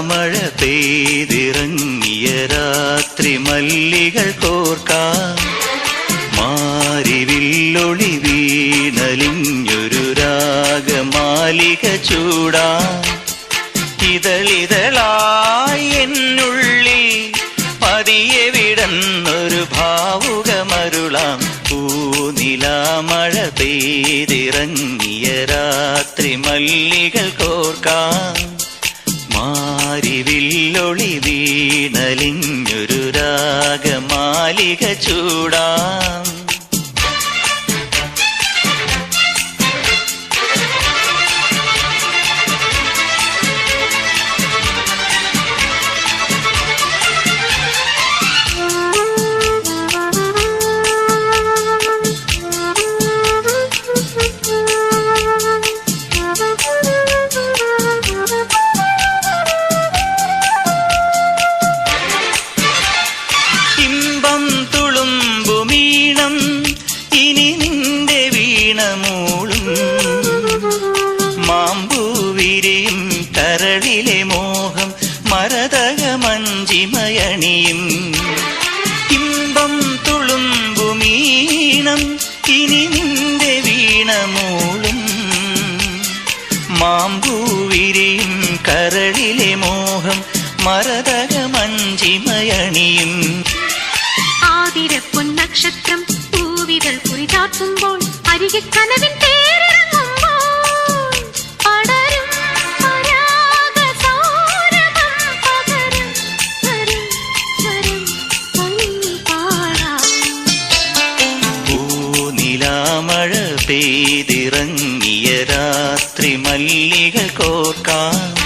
പെയ്തിറങ്ങിയ രാത്രി മല്ലികൾ കോർക്കാം മാരിവില്ലൊളി വീണലിഞ്ഞൊരു രാഗമാലിക ചൂടാ. ഇതളിതളായി എന്നുള്ളിൽ പതിയെ വിടന്നൊരു ഭാവുകമരുളാം. പൂനിലാമഴ പെയ്തിറങ്ങിയ രാത്രി മല്ലികൾ കോർക്കാം മാരിവില്ലൊളി വീണലിഞ്ഞൊരു രാഗമാലിക ചൂടാം. വീണമൂളും മാമ്പൂവിരിയും കരളിലെ മോഹം മരതക മഞ്ചിമയണിയും. ഇമ്പം തുളുമ്പുമീണം ഇനി നിന്റെ വീണമൂളും. മാമ്പൂവിരിയും കരളിലെ മോഹം മരതക മഞ്ചിമയണിയും. ആതിരപ്പൊൻ നക്ഷത്രം പെയ്തിറങ്ങിയ രാത്രി മല്ലികൾ കോർക്കാം.